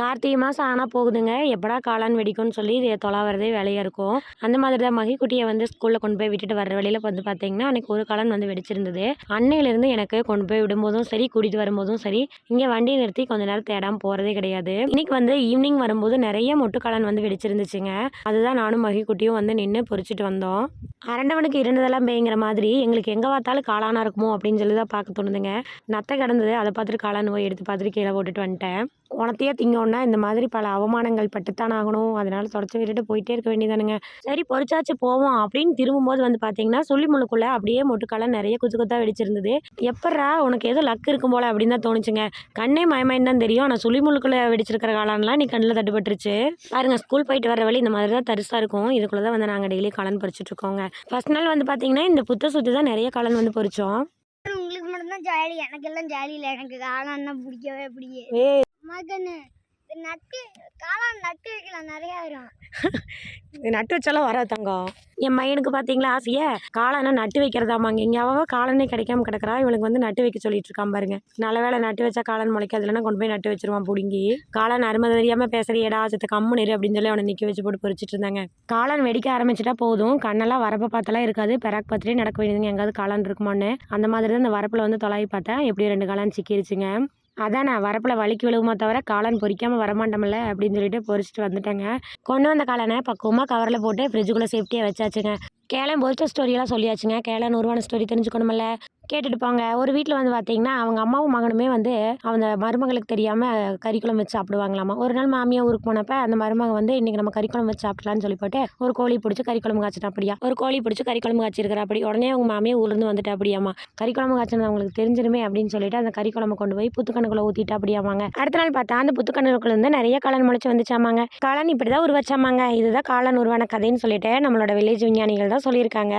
கார்த்திகை மாதம் ஆனால் போகுதுங்க. எப்படா காளான் வெடிக்கும்னு சொல்லி இதை தொலாவறதே வேலையாக இருக்கும். அந்த மாதிரி தான் மகிக்குட்டியை வந்து ஸ்கூலில் கொண்டு போய் விட்டுட்டு வர வழியில் வந்து பார்த்தீங்கன்னா அன்றைக்கி ஒரு காளான் வந்து வெடிச்சிருந்தது. அன்னையிலேருந்து எனக்கு கொண்டு போய் விடும்போதும் சரி கூட்டிகிட்டு வரும்போதும் சரி இங்கே வண்டியை நிறுத்தி கொஞ்ச நேரம் தேடாமல் போகிறதே கிடையாது. இன்னைக்கு வந்து ஈவினிங் வரும்போது நிறைய மொட்டு காளான் வந்து வெடிச்சிருந்துச்சுங்க. அதுதான் நானும் மகிக்குட்டியும் வந்து நின்று பொறிச்சிட்டு வந்தோம். அரண்டவனுக்கு இருந்ததெல்லாம் பேங்கிற மாதிரி எங்களுக்கு எங்கே பார்த்தாலும் காளானாக இருக்குமோ அப்படின்னு சொல்லி தான் பார்க்க தோணுதுங்க. நத்தை கிடந்தது அதை பார்த்துட்டு காளான் போய் எடுத்து பார்த்துட்டு கீழே போட்டுட்டு வந்துட்டேன். உனத்தையே திங்கோன்னா இந்த மாதிரி பல அவமானங்கள் பட்டுத்தான் ஆகணும். அதனால தொடச்சி விட்டுட்டு போயிட்டே இருக்க வேண்டியதானுங்க சரி பொறிச்சாச்சு போவோம் அப்படின்னு திரும்பும்போது வந்து பார்த்தீங்கன்னா சொல்லி முழுக்குள்ள அப்படியே மொட்டுக்காலம் நிறைய குத்து குத்தா வெடிச்சிருந்தது. எப்பட்றா உனக்கு ஏதோ லக் இருக்கும் போல அப்படின்னு தான் தோணுச்சுங்க. கண்ணே மயமாயின்னு தான் தெரியும். ஆனால் சொல்லி முழுக்குள்ள வெடிச்சிருக்கிற காளான்லாம் நீ கண்ணில் தட்டுப்பட்டுருச்சு. பாருங்க ஸ்கூல் போயிட்டு வர வழி இந்த மாதிரி தான் தரிசாக இருக்கும். இதுக்குள்ளே தான் வந்து நாங்கள் டெய்லி காலன் பறிச்சுட்டு இருக்கோங்க. ஃபர்ஸ்ட் நாள் வந்து பார்த்தீங்கன்னா இந்த புத்த சுற்றி தான் நிறைய காளான் வந்து பொறிச்சோம். உங்களுக்கு மட்டும்தான் ஜாலி எனக்கெல்லாம் ஜாலி இல்லை. எனக்கு காளான்னா பிடிக்கவே பிடிக்காது. ஏ மகனு. நட்டு காளான் நட்டு வைக்கலாம் நிறைய வரும். நட்டு வச்சாலும் வர தங்கம். என் பையனுக்கு பார்த்தீங்களா ஆசையை? காளானை நட்டு வைக்கிறதாமாங்க இங்கே காளானே கிடைக்காம கிடக்குறா. இவனுக்கு வந்து நட்டு வைக்க சொல்லிட்டு இருக்கான் பாருங்க. நல்ல வேளை நட்டு வச்சா காளான் முளைக்காதுலன்னா கொண்டு போய் நட்டு வச்சிருவான் பிடுங்கி. காளான் அருமை தெரியாமல் ஏடா சத்து கம்மு நிறு அப்படின்னு சொல்லி அவனை நிற்க வச்சு போட்டு பொறிச்சிட்டு இருந்தாங்க. காளான் வெடிக்க ஆரம்பிச்சிட்டா போதும். கண்ணெல்லாம் வரப்ப பார்த்தெல்லாம் இருக்காது. பெராக் பார்த்துட்டே நடக்க வேண்டியதுங்க. எங்காவது காளான் இருக்குமான்னு. அந்த மாதிரி தான் இந்த வரப்பில் வந்து தொலாவி பார்த்தேன் எப்படியும் ரெண்டு காளான் சிக்கிருச்சுங்க. அதான் நான் வரப்பில் வலிக்கு விழுவுமா தவிர காளான் பொறிக்காமல் வரமாட்டோம்ல அப்படின்னு சொல்லிட்டு பொரிச்சிட்டு வந்துட்டேங்க. கொண்டு வந்த காளானை பக்குவமாக கவரில் போட்டு ஃப்ரிட்ஜுக்குள்ளே சேஃப்டியாக வச்சாச்சுங்க. கேளன் பொரிச்ச ஸ்டோரியெல்லாம் சொல்லியாச்சுங்க. கேளன் உருவான ஸ்டோரி தெரிஞ்சுக்கணுமில்ல கேட்டுட்டு போங்க ஒரு வீட்டில் வந்து பார்த்தீங்கன்னா அவங்க அம்மாவும் மகனுமே வந்து அந்த மருமகளுக்கு தெரியாமல் கறிக்குழம்பு வச்சு சாப்பிடுவாங்களாமா. ஒரு நாள் மாமியா ஊருக்கு போனப்ப அந்த மருமக வந்து இன்னைக்கு நம்ம கறிக்குழம்பு வச்சு சாப்பிடலாம்னு சொல்லி போட்டு ஒரு கோழி பிடிச்சி கறிக்குழம்பு காய்ச்சிட்டா அப்படியா ஒரு கோழி பிடிச்சி கறிக்குழம்பு காய்ச்சிருக்கிற அப்படி உடனே அவங்க மாமியா ஊர்லேருந்து வந்துட்டா அப்படியாமா கறிக்குழம்பு காய்ச்சினது அவங்களுக்கு தெரிஞ்சிருமே அப்படின்னு சொல்லிட்டு அந்த கறிக்குழம்பு கொண்டு போய் புத்துக்கண்ணுக்குள்ள ஊற்றிட்டா அப்படியாமாங்க அடுத்த நாள் பார்த்தா அந்த புத்துக்கண்ணுக்குள்ள இருந்து நிறைய காளான் முளைச்சி வந்துச்சாமாங்க. காளான் இப்படி தான் உருவச்சாமாங்க. இதுதான் காளான் உருவான கதைன்னு சொல்லிட்டு நம்மளோட வில்லேஜ் விஞ்ஞானிகள் தான் சொல்லியிருக்காங்க.